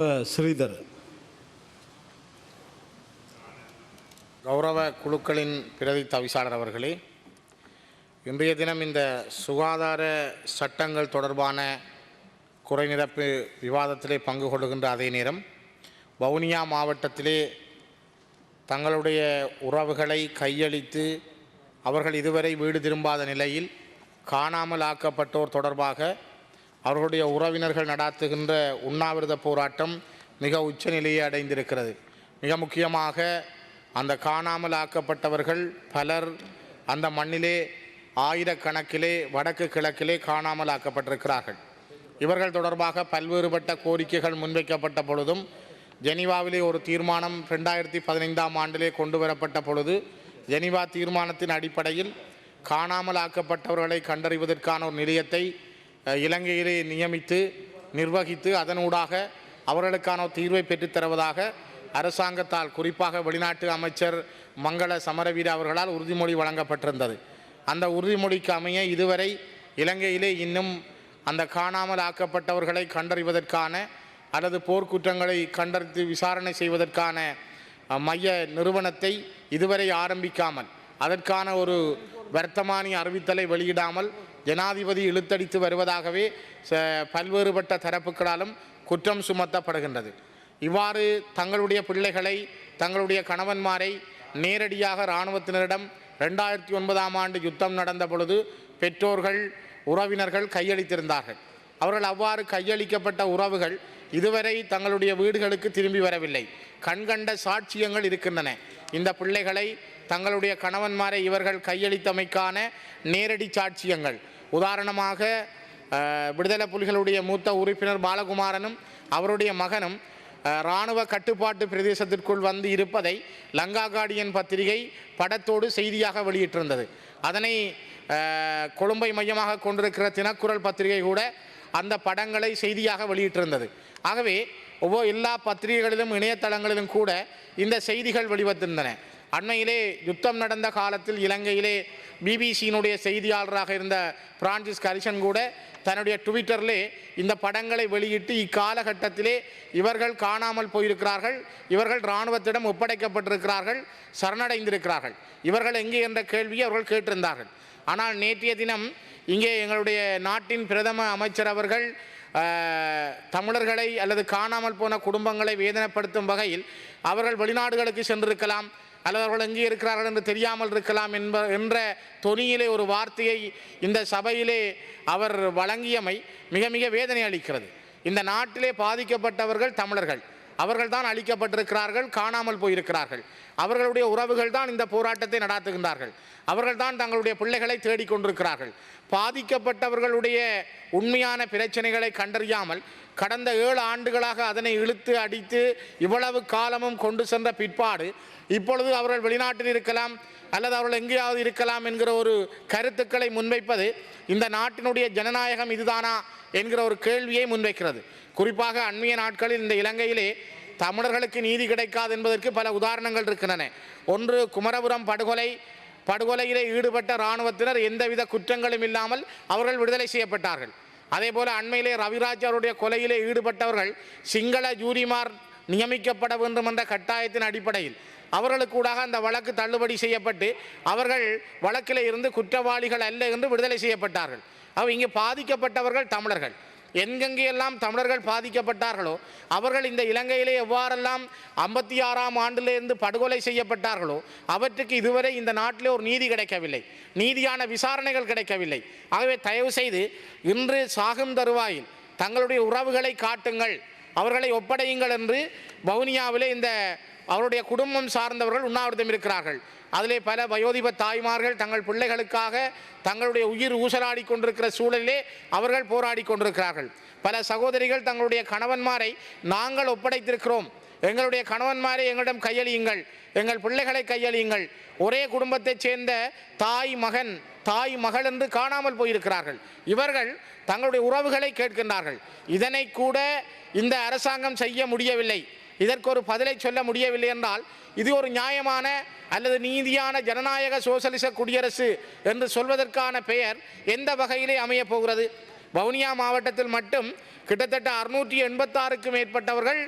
ஸ்ரீதர். கௌரவ குழுக்களின் பிரதி தவிசாளர் அவர்களே இன்றைய தினம் இந்த சுகாதார சட்டங்கள் தொடர்பான குறைநிரப்பு விவாதத்திலே பங்கு கொள்கின்ற அதே நேரம் வவுனியா மாவட்டத்திலே தங்களுடைய உறவுகளை கையளித்து அவர்கள் இதுவரை வீடு திரும்பாத நிலையில் காணாமல் ஆக்கப்பட்டோர் தொடர்பாக அவர்களுடைய உறவினர்கள் நடாத்துகின்ற உண்ணாவிரத போராட்டம் மிக உச்சநிலையை அடைந்திருக்கிறது. மிக முக்கியமாக அந்த காணாமல் ஆக்கப்பட்டவர்கள் பலர் அந்த மண்ணிலே ஆயிரக்கணக்கிலே வடக்கு கிழக்கிலே காணாமல் ஆக்கப்பட்டிருக்கிறார்கள் இவர்கள் தொடர்பாக பல்வேறுபட்ட கோரிக்கைகள் முன்வைக்கப்பட்ட பொழுதும் ஜெனீவாவிலே ஒரு தீர்மானம் ரெண்டாயிரத்தி பதினைந்தாம் ஆண்டிலே கொண்டு வரப்பட்ட பொழுது ஜெனீவா தீர்மானத்தின் அடிப்படையில் காணாமல் ஆக்கப்பட்டவர்களை கண்டறிவதற்கான ஒரு நிலையத்தை இலங்கையிலே நியமித்து நிர்வகித்து அதனூடாக அவர்களுக்கான ஒரு தீர்வை பெற்றுத்தருவதாக அரசாங்கத்தால் குறிப்பாக வெளிநாட்டு அமைச்சர் மங்கள சமரவீர அவர்களால் உறுதிமொழி வழங்கப்பட்டிருந்தது. அந்த உறுதிமொழிக்கு அமைய இதுவரை இலங்கையிலே இன்னும் அந்த காணாமல் ஆக்கப்பட்டவர்களை கண்டறிவதற்கான அல்லது போர்க்குற்றங்களை கண்டறிந்து விசாரணை செய்வதற்கான மைய நிறுவனத்தை இதுவரை ஆரம்பிக்காமல் அதற்கான ஒரு வர்த்தமானி அறிவித்தலை வெளியிடாமல் ஜனாதிபதி இழுத்தடித்து வருவதாகவே ச- பல்வேறுபட்ட தரப்புகளாலும் குற்றம் சுமத்தப்படுகின்றது. இவ்வாறு தங்களுடைய பிள்ளைகளை தங்களுடைய கணவன்மாரை நேரடியாக இராணுவத்தினரிடம் ரெண்டாயிரத்தி ஒன்பதாம் ஆண்டு யுத்தம் நடந்த பொழுது பெற்றோர்கள் உறவினர்கள் கையளித்திருந்தார்கள். அவர்கள் அவ்வாறு கையளிக்கப்பட்ட உறவுகள் இதுவரை தங்களுடைய வீடுகளுக்கு திரும்பி வரவில்லை. கண்கண்ட சாட்சியங்கள் இருக்கின்றன. இந்த பிள்ளைகளை தங்களுடைய கணவன்மாரை இவர்கள் கையளித்தமைக்கான நேரடி சாட்சியங்கள். உதாரணமாக விடுதலை புலிகளுடைய மூத்த உறுப்பினர் பாலகுமாரனும் அவருடைய மகனும் இராணுவ கட்டுப்பாட்டு பிரதேசத்திற்குள் வந்து இருப்பதை லங்கா கார்டியன் பத்திரிகை படத்தோடு செய்தியாக வெளியிட்டிருந்தது. அதனை கொழும்பை மையமாக கொண்டிருக்கிற தினக்குரல் பத்திரிகை கூட அந்த படங்களை செய்தியாக வெளியிட்டிருந்தது. ஆகவே ஒவ்வொரு எல்லா பத்திரிகைகளிலும் இணையதளங்களிலும் கூட இந்த செய்திகள் வெளிவந்திருந்தன. அண்மையிலே யுத்தம் நடந்த காலத்தில் இலங்கையிலே பிபிசியினுடைய செய்தியாளராக இருந்த பிரான்சிஸ் கரிஷன் கூட தன்னுடைய ட்விட்டரிலே இந்த படங்களை வெளியிட்டு இக்காலகட்டத்திலே இவர்கள் காணாமல் போயிருக்கிறார்கள் இவர்கள் இராணுவத்திடம் ஒப்படைக்கப்பட்டிருக்கிறார்கள் சரணடைந்திருக்கிறார்கள். இவர்கள் எங்கே என்ற கேள்வியை அவர்கள் கேட்டிருந்தார்கள். ஆனால் நேற்றைய தினம் இங்கே எங்களுடைய நாட்டின் பிரதம அமைச்சர் அவர்கள் தமிழர்களை அல்லது காணாமல் போன குடும்பங்களை வேதனைப்படுத்தும் வகையில் அவர்கள் வெளிநாடுகளுக்கு சென்றிருக்கலாம். அல்லது அவர்கள் எங்கே இருக்கிறார்கள் என்று தெரியாமல் இருக்கலாம் என்ப என்ற தொனியிலே ஒரு வார்த்தையை இந்த சபையிலே அவர் வழங்கியமை மிக மிக வேதனை அளிக்கிறது. இந்த நாட்டிலே பாதிக்கப்பட்டவர்கள் தமிழர்கள். அவர்கள் தான் அழிக்கப்பட்டிருக்கிறார்கள் காணாமல் போயிருக்கிறார்கள். அவர்களுடைய உறவுகள் தான் இந்த போராட்டத்தை நடாத்துகின்றார்கள். அவர்கள் தான் தங்களுடைய பிள்ளைகளை தேடிக்கொண்டிருக்கிறார்கள். பாதிக்கப்பட்டவர்களுடைய உண்மையான பிரச்சனைகளை கண்டறியாமல் கடந்த ஏழு ஆண்டுகளாக அதனை இழுத்து அடித்து இவ்வளவு காலமும் கொண்டு சென்ற பிற்பாடு இப்பொழுது அவர்கள் வெளிநாட்டில் இருக்கலாம் அல்லது அவர்கள் எங்கேயாவது இருக்கலாம் என்கிற ஒரு கருத்துக்களை முன்வைப்பது இந்த நாட்டினுடைய ஜனநாயகம் இதுதானா என்கிற ஒரு கேள்வியை முன்வைக்கிறது. குறிப்பாக அண்மைய நாட்களில் இந்த இலங்கையிலே தமிழர்களுக்கு நீதி கிடைக்காது என்பதற்கு பல உதாரணங்கள் இருக்கின்றன. ஒன்று குமரபுரம் படுகொலை படுகொலையிலே ஈடுபட்ட இராணுவத்தினர் எந்தவித குற்றங்களும் இல்லாமல் அவர்கள் விடுதலை செய்யப்பட்டார்கள். அதே போல அண்மையிலே ரவிராஜ் அவருடைய கொலையிலே ஈடுபட்டவர்கள் சிங்கள ஜூரிமார் நியமிக்கப்பட வேண்டும் என்ற கட்டாயத்தின் அடிப்படையில் அவர்களுக்கூடாக அந்த வழக்கு தள்ளுபடி செய்யப்பட்டு அவர்கள் வழக்கில் இருந்து குற்றவாளிகள் அல்ல என்று விடுதலை செய்யப்பட்டார்கள். அவ இங்கே பாதிக்கப்பட்டவர்கள் தமிழர்கள். எங்கெங்கெல்லாம் தமிழர்கள் பாதிக்கப்பட்டார்களோ அவர்கள் இந்த இலங்கையிலே எவ்வாறெல்லாம் ஐம்பத்தி ஆறாம் ஆண்டிலிருந்து படுகொலை செய்யப்பட்டார்களோ அவற்றுக்கு இதுவரை இந்த நாட்டிலே ஒரு நீதி கிடைக்கவில்லை. நீதியான விசாரணைகள் கிடைக்கவில்லை. ஆகவே தயவு செய்து இன்று சாகும் தருவாயில் தங்களுடைய உறவுகளை காட்டுங்கள். அவர்களை ஒப்படையுங்கள் என்று வவுனியாவிலே இந்த அவருடைய குடும்பம் சார்ந்தவர்கள் உண்ணாவிரதம் இருக்கிறார்கள். அதிலே பல வயோதிப தாய்மார்கள் தங்கள் பிள்ளைகளுக்காக தங்களுடைய உயிர் ஊசலாடி கொண்டிருக்கிற சூழலிலே அவர்கள் போராடி கொண்டிருக்கிறார்கள். பல சகோதரிகள் தங்களுடைய கணவன்மாரை நாங்கள் ஒப்படைத்திருக்கிறோம். எங்களுடைய கணவன்மாரை எங்களிடம் கையளியுங்கள். எங்கள் பிள்ளைகளை கையளியுங்கள். ஒரே குடும்பத்தைச் சேர்ந்த தாய் மகன் தாய் மகள் என்று காணாமல் போயிருக்கிறார்கள். இவர்கள் தங்களுடைய உறவுகளை கேட்கின்றார்கள். இதனை கூட இந்த அரசாங்கம் செய்ய முடியவில்லை. இதற்கு ஒரு பதிலை சொல்ல முடியவில்லை என்றால் இது ஒரு நியாயமான அல்லது நீதியான ஜனநாயக சோசலிச குடியரசு என்று சொல்வதற்கான பெயர் எந்த வகையிலே அமையப் போகிறது? வவுனியா மாவட்டத்தில் மட்டும் கிட்டத்தட்ட அறுநூற்றி எண்பத்தாறுக்கும் மேற்பட்டவர்கள்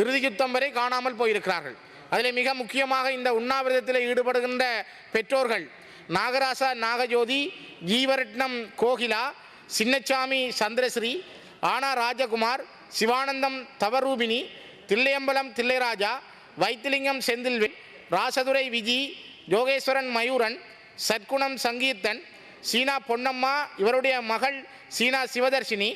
இறுதியுத்தம் வரை காணாமல் போயிருக்கிறார்கள். அதில் மிக முக்கியமாக இந்த உண்ணாவிரதத்தில் ஈடுபடுகின்ற பெற்றோர்கள் நாகராசா நாகஜோதி ஜீவரட்னம் கோகிலா சின்னச்சாமி சந்திரஸ்ரீ ஆனா ராஜகுமார் சிவானந்தம் தவரூபினி தில்லையம்பலம் தில்லைராஜா வைத்திலிங்கம் செந்தில்வேல் ராசதுரை விஜி யோகேஸ்வரன் மயூரன் சத்குணம் சங்கீர்த்தன் சீனா பொன்னம்மா இவருடைய மகள் சீனா சிவதர்ஷினி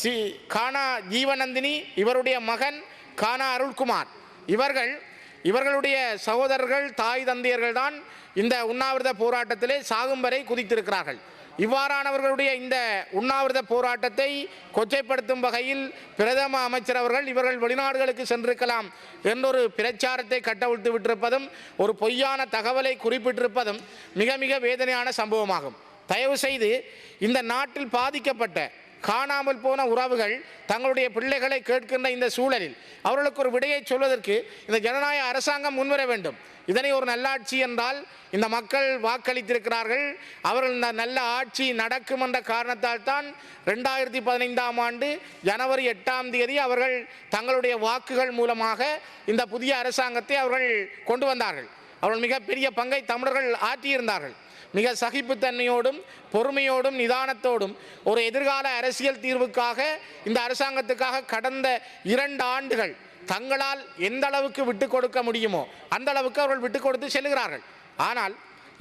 சி கானா ஜீவநந்தினி இவருடைய மகன் கானா அருள்குமார். இவர்கள் இவர்களுடைய சகோதரர்கள் தாய் தந்தையர்கள் தான் இந்த உண்ணாவிரத போராட்டத்திலே சாகும் வரை குதித்திருக்கிறார்கள். இவ்வாறானவர்களுடைய இந்த உண்ணாவிரத போராட்டத்தை கொச்சைப்படுத்தும் வகையில் பிரதம அமைச்சர் அவர்கள் இவர்கள் வெளிநாடுகளுக்கு சென்றிருக்கலாம் என்றொரு பிரச்சாரத்தை கட்டவிழ்த்து விட்டிருப்பதும் ஒரு பொய்யான தகவலை குறிப்பிட்டிருப்பதும் மிக மிக வேதனையான சம்பவமாகும். தயவு செய்து இந்த நாட்டில் பாதிக்கப்பட்ட காணாமல் போன உறவுகள் தங்களுடைய பிள்ளைகளை கேட்கின்ற இந்த சூழலில் அவர்களுக்கு ஒரு விடையை சொல்வதற்கு இந்த ஜனநாயக அரசாங்கம் முன்வர வேண்டும். இதனை ஒரு நல்லாட்சி என்றால் இந்த மக்கள் வாக்களித்திருக்கிறார்கள். அவர்கள் இந்த நல்ல ஆட்சி நடக்கும் என்ற காரணத்தால் தான் ரெண்டாயிரத்தி பதினைந்தாம் ஆண்டு ஜனவரி எட்டாம் தேதி அவர்கள் தங்களுடைய வாக்குகள் மூலமாக இந்த புதிய அரசாங்கத்தை அவர்கள் கொண்டு வந்தார்கள். அவர்கள் மிகப்பெரிய பங்கை தமிழர்கள் ஆற்றியிருந்தார்கள். மிக சகிப்புத்தன்மையோடும் பொறுமையோடும் நிதானத்தோடும் ஒரு எதிர்கால அரசியல் தீர்வுக்காக இந்த அரசாங்கத்துக்காக கடந்த இரண்டு ஆண்டுகள் தங்களால் எந்த அளவுக்கு விட்டு கொடுக்க முடியுமோ அந்த அளவுக்கு அவர்கள் விட்டு கொடுத்து செல்கிறார்கள். ஆனால்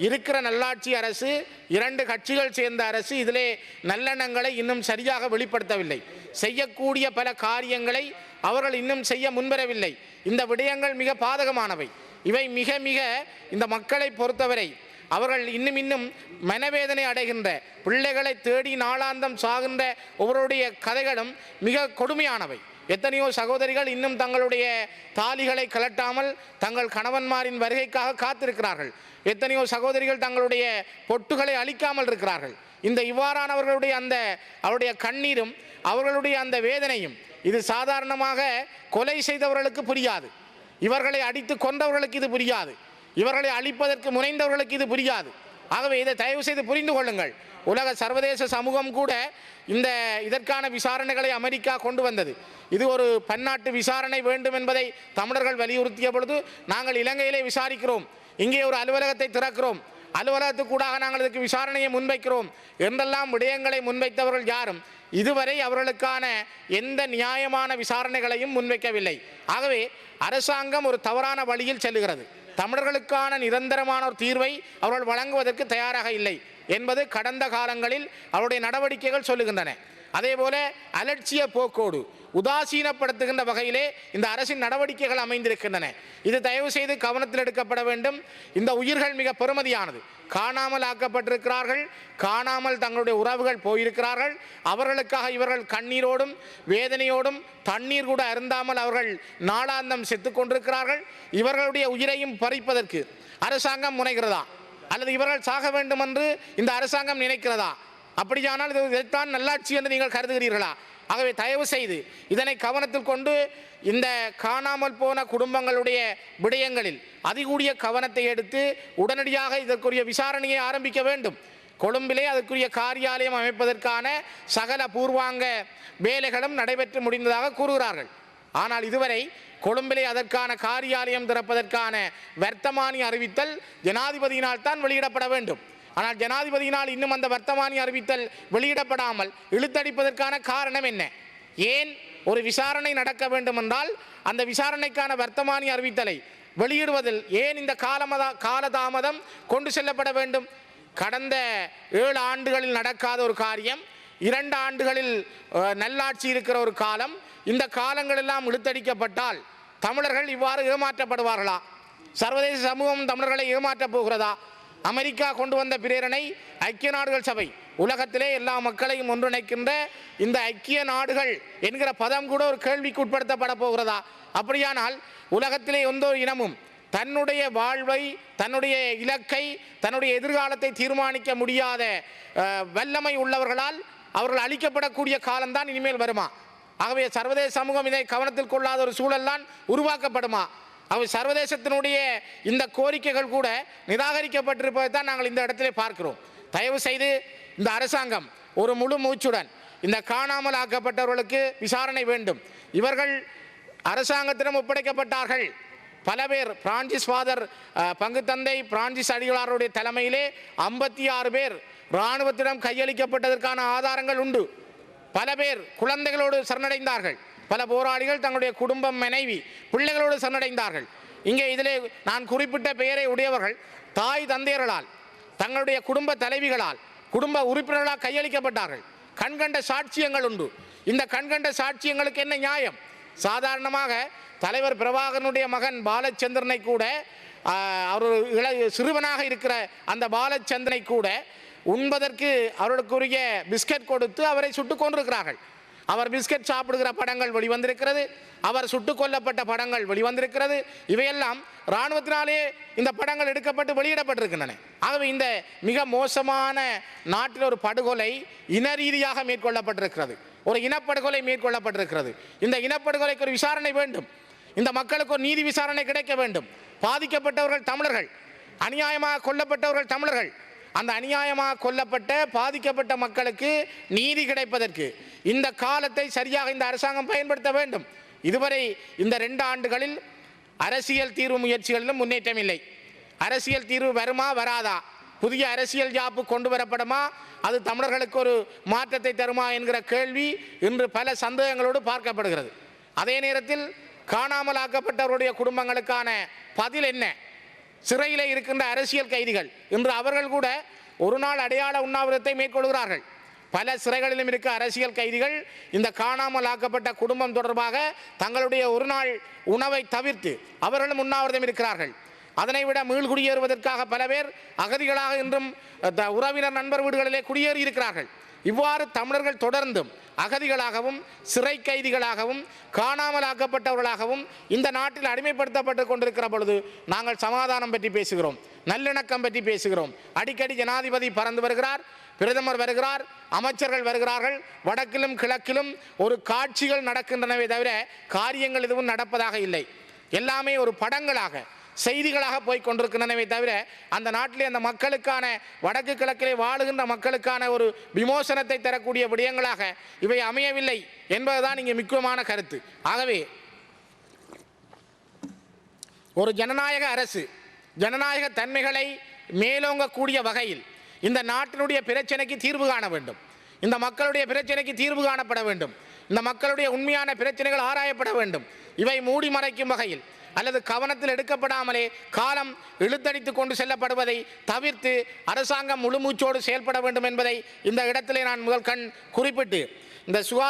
இருக்கிற நல்லாட்சி அரசு இரண்டு கட்சிகள் சேர்ந்த அரசு இதிலே நல்லெண்ணங்களை இன்னும் சரியாக வெளிப்படுத்தவில்லை. செய்யக்கூடிய பல காரியங்களை அவர்கள் இன்னும் செய்ய முன்வரவில்லை. இந்த விடயங்கள் மிக பாதகமானவை. இவை மிக மிக இந்த மக்களை பொறுத்தவரை அவர்கள் இன்னும் இன்னும் மனவேதனை அடைகின்ற பிள்ளைகளை தேடி நாளாந்தம் சாகின்ற ஒவ்வொருடைய கதைகளும் மிக கொடுமையானவை. எத்தனையோ சகோதரிகள் இன்னும் தங்களுடைய தாலிகளை கலட்டாமல் தங்கள் கணவன்மாரின் வருகைக்காக காத்திருக்கிறார்கள். எத்தனையோ சகோதரிகள் தங்களுடைய பொட்டுகளை அழிக்காமல் இருக்கிறார்கள். இந்த இவ்வாறானவர்களுடைய அந்த அவருடைய கண்ணீரும் அவர்களுடைய அந்த வேதனையும் இது சாதாரணமாக கொலை செய்தவர்களுக்கு புரியாது. இவர்களை அடித்து கொண்டவர்களுக்கு இது புரியாது. இவர்களை அழிப்பதற்கு முனைந்தவர்களுக்கு இது புரியாது. ஆகவே இதை தயவு செய்து புரிந்து கொள்ளுங்கள். உலக சர்வதேச சமூகம் கூட இந்த இதற்கான விசாரணைகளை அமெரிக்கா கொண்டு வந்தது. இது ஒரு பன்னாட்டு விசாரணை வேண்டும் என்பதை தமிழர்கள் வலியுறுத்திய பொழுது நாங்கள் இலங்கையிலே விசாரிக்கிறோம். இங்கே ஒரு அலுவலகத்தை திறக்கிறோம். அலுவலகத்துக்கூடாக நாங்கள் இதற்கு விசாரணையை முன்வைக்கிறோம். என்றெல்லாம் விடயங்களை முன்வைத்தவர்கள் யாரும் இதுவரை அவர்களுக்கான எந்த நியாயமான விசாரணைகளையும் முன்வைக்கவில்லை. ஆகவே அரசாங்கம் ஒரு தவறான வழியில் செல்லுகிறது. தமிழர்களுக்கான நிரந்தரமான ஒரு தீர்வை அவர்கள் வழங்குவதற்கு தயாராக இல்லை என்பது கடந்த காலங்களில் அவருடைய நடவடிக்கைகள் சொல்லுகின்றன. அதேபோல அலட்சிய போக்கோடு உதாசீனப்படுத்துகின்ற வகையிலே இந்த அரசின் நடவடிக்கைகள் அமைந்திருக்கின்றன. இது தயவு செய்து கவனத்தில் எடுக்கப்பட வேண்டும். இந்த உயிர்கள் மிக பெருமதியானது காணாமல் ஆக்கப்பட்டிருக்கிறார்கள். காணாமல் தங்களுடைய உறவுகள் போயிருக்கிறார்கள். அவர்களுக்காக இவர்கள் கண்ணீரோடும் வேதனையோடும் தண்ணீர் கூட அருந்தாமல் அவர்கள் நாளாந்தம் செத்துக்கொண்டிருக்கிறார்கள் இவர்களுடைய உயிரையும் பறிப்பதற்கு அரசாங்கம் முனைகிறதா? அல்லது இவர்கள் சாக வேண்டும் என்று இந்த அரசாங்கம் நினைக்கிறதா? அப்படியானால் இது இதைத்தான் நல்லாட்சி என்று நீங்கள் கருதுகிறீர்களா? ஆகவே தயவு செய்து இதனை கவனத்தில் கொண்டு இந்த காணாமல் போன குடும்பங்களுடைய விடயங்களில் அதிகூடிய கவனத்தை எடுத்து உடனடியாக இதற்குரிய விசாரணையை ஆரம்பிக்க வேண்டும். கொழும்பிலே அதற்குரிய காரியாலயம் அமைப்பதற்கான சகல பூர்வாங்க வேலைகளும் நடைபெற்று முடிந்ததாக கூறுகிறார்கள். ஆனால் இதுவரை கொழும்பிலே அதற்கான காரியாலயம் திறப்பதற்கான வர்த்தமானி அறிவித்தல் ஜனாதிபதியினால் தான் வெளியிடப்பட வேண்டும். ஆனால் ஜனாதிபதியினால் இன்னும் அந்த வர்த்தமானி அறிவித்தல் வெளியிடப்படாமல் இழுத்தடிப்பதற்கான காரணம் என்ன? ஏன் ஒரு விசாரணை நடக்க வேண்டும் என்றால் அந்த விசாரணைக்கான வர்த்தமானி அறிவித்தலை வெளியிடுவதில் ஏன் இந்த காலமதா காலதாமதம் கொண்டு செல்லப்பட வேண்டும்? கடந்த ஏழு ஆண்டுகளில் நடக்காத ஒரு காரியம் இரண்டு ஆண்டுகளில் நல்லாட்சி இருக்கிற ஒரு காலம் இந்த காலங்களெல்லாம் இழுத்தடிக்கப்பட்டால் தமிழர்கள் இவ்வாறு ஏமாற்றப்படுவார்களா? சர்வதேச சமூகம் தமிழர்களை ஏமாற்றப் போகிறதா? அமெரிக்கா கொண்டு வந்த பிரேரணை ஐக்கிய நாடுகள் சபை. உலகத்திலே எல்லா மக்களையும் ஒன்றிணைக்கின்ற இந்த ஐக்கிய நாடுகள் என்கிற பதம் கூட ஒரு கேள்விக்கு உட்படுத்தப்பட போகிறதா? அப்படியானால் உலகத்திலே எந்த இனமும் தன்னுடைய வாழ்வை தன்னுடைய இலக்கை தன்னுடைய எதிர்காலத்தை தீர்மானிக்க முடியாத வல்லமை உள்ளவர்களால் அவர்கள் அழிக்கப்படக்கூடிய காலம்தான் இனிமேல் வருமா? ஆகவே சர்வதேச சமூகம் இதை கவனத்தில் கொள்ளாத ஒரு சூழல் தான் உருவாக்கப்படுமா? அவர் சர்வதேசத்தினுடைய இந்த கோரிக்கைகள் கூட நிராகரிக்கப்பட்டிருப்பதை தான் நாங்கள் இந்த இடத்துல பார்க்கிறோம். தயவு செய்து இந்த அரசாங்கம் ஒரு முழு மூச்சுடன் இந்த காணாமல் ஆக்கப்பட்டவர்களுக்கு விசாரணை வேண்டும். இவர்கள் அரசாங்கத்திடம் ஒப்படைக்கப்பட்டார்கள். பல பேர் பிரான்சிஸ் ஃபாதர் பங்கு தந்தை பிரான்சிஸ் அடிகளாருடைய தலைமையிலே ஐம்பத்தி ஆறு பேர் இராணுவத்திடம் கையளிக்கப்பட்டதற்கான ஆதாரங்கள் உண்டு. பல பேர் குழந்தைகளோடு சரணடைந்தார்கள். பல போராளிகள் தங்களுடைய குடும்பம் மனைவி பிள்ளைகளோடு சென்றடைந்தார்கள் இங்கே இதிலே நான் குறிப்பிட்ட பெயரை உடையவர்கள் தாய் தந்தையர்களால் தங்களுடைய குடும்ப தலைவிகளால் குடும்ப உறுப்பினர்களால் கையளிக்கப்பட்டார்கள். கண்கண்ட சாட்சியங்கள் உண்டு. இந்த கண்கண்ட சாட்சியங்களுக்கு என்ன நியாயம்? சாதாரணமாக தலைவர் பிரபாகரனுடைய மகன் பாலச்சந்திரனை கூட அவர் இள சிறுவனாக இருக்கிற அந்த பாலச்சந்திரனை கூட உண்பதற்கு அவர்களுக்குரிய பிஸ்கட் கொடுத்து அவரை சுட்டுக் கொண்டிருக்கிறார்கள் அவர் பிஸ்கட் சாப்பிடுகிற படங்கள் வெளிவந்திருக்கிறது. அவர் சுட்டுக் கொல்லப்பட்ட படங்கள் வெளிவந்திருக்கிறது. இவையெல்லாம் இராணுவத்தினாலே இந்த படங்கள் எடுக்கப்பட்டு வெளியிடப்பட்டிருக்கின்றன. ஆகவே இந்த மிக மோசமான நாட்டில் ஒரு படுகொலை இன ரீதியாக மேற்கொள்ளப்பட்டிருக்கிறது. ஒரு இனப்படுகொலை மேற்கொள்ளப்பட்டிருக்கிறது. இந்த இனப்படுகொலைக்கு ஒரு விசாரணை வேண்டும். இந்த மக்களுக்கு ஒரு நீதி விசாரணை கிடைக்க வேண்டும். பாதிக்கப்பட்டவர்கள் தமிழர்கள். அநியாயமாக கொல்லப்பட்டவர்கள் தமிழர்கள். அந்த அநியாயமாக கொல்லப்பட்ட பாதிக்கப்பட்ட மக்களுக்கு நீதி கிடைப்பதற்கு இந்த காலத்தை சரியாக இந்த அரசாங்கம் பயன்படுத்த வேண்டும். இதுவரை இந்த ரெண்டு ஆண்டுகளில் அரசியல் தீர்வு முயற்சிகளிலும் முன்னேற்றம் இல்லை. அரசியல் தீர்வு வருமா வராதா? புதிய அரசியல் ஜாப்பு கொண்டு வரப்படுமா? அது தமிழர்களுக்கு ஒரு மாற்றத்தை தருமா என்கிற கேள்வி இன்று பல சந்தேகங்களோடு பார்க்கப்படுகிறது. அதே நேரத்தில் காணாமல் ஆக்கப்பட்டவருடைய குடும்பங்களுக்கான பதில் என்ன? சிறையில் இருக்கின்ற அரசியல் கைதிகள். இன்று அவர்கள் கூட ஒரு நாள் அடையாள உண்ணாவிரத்தை மேற்கொள்கிறார்கள். பல சிறைகளிலும் இருக்க அரசியல் கைதிகள் இந்த காணாமல் ஆக்கப்பட்ட குடும்பம் தொடர்பாக தங்களுடைய ஒரு நாள் உணவை தவிர்த்து அவர்களும் உண்ணாவிரதம் இருக்கிறார்கள். அதனை விட மீள் குடியேறுவதற்காக பல பேர் அகதிகளாக இன்றும் த- உறவினர் நண்பர் வீடுகளிலே குடியேறி இருக்கிறார்கள் இவ்வாறு தமிழர்கள் தொடர்ந்தும் அகதிகளாகவும் சிறை கைதிகளாகவும் காணாமல் ஆக்கப்பட்டவர்களாகவும் இந்த நாட்டில் அடிமைப்படுத்தப்பட்டு கொண்டிருக்கிற பொழுது நாங்கள் சமாதானம் பற்றி பேசுகிறோம் நல்லிணக்கம் பற்றி பேசுகிறோம். அடிக்கடி ஜனாதிபதி பறந்து வருகிறார் பிரதமர் வருகிறார் அமைச்சர்கள் வருகிறார்கள் வடக்கிலும் கிழக்கிலும் ஒரு காட்சிகள் நடக்கின்றனவே தவிர காரியங்கள் எதுவும் நடப்பதாக இல்லை. எல்லாமே ஒரு படங்களாக செய்திகளாக போய் கொண்டிருக்கின்றனவே தவிர அந்த நாட்டிலே அந்த மக்களுக்கான வடக்கு கிழக்கிலே வாழுகின்ற மக்களுக்கான ஒரு விமோசனத்தை தரக்கூடிய விடயங்களாக இவை அமையவில்லை என்பதுதான் இங்கே முக்கியமான கருத்து. ஆகவே ஒரு ஜனநாயக அரசு ஜனநாயக தன்மைகளை மேலோங்கக்கூடிய வகையில் இந்த நாட்டினுடைய பிரச்சனைக்கு தீர்வு காண வேண்டும். இந்த மக்களுடைய பிரச்சனைக்கு தீர்வு காணப்பட வேண்டும். இந்த மக்களுடைய உண்மையான பிரச்சனைகள் ஆராயப்பட வேண்டும். இவை மூடி மறைக்கும் வகையில் அல்லது கவனத்தில் எடுக்கப்படாமலே காலம் இழுத்தடித்து கொண்டு செல்லப்படுவதை தவிர்த்து அரசாங்கம் முழுமூச்சோடு செயல்பட வேண்டும் என்பதை இந்த இடத்திலே நான் முதல் கண் குறிப்பிட்டு இந்த சுகா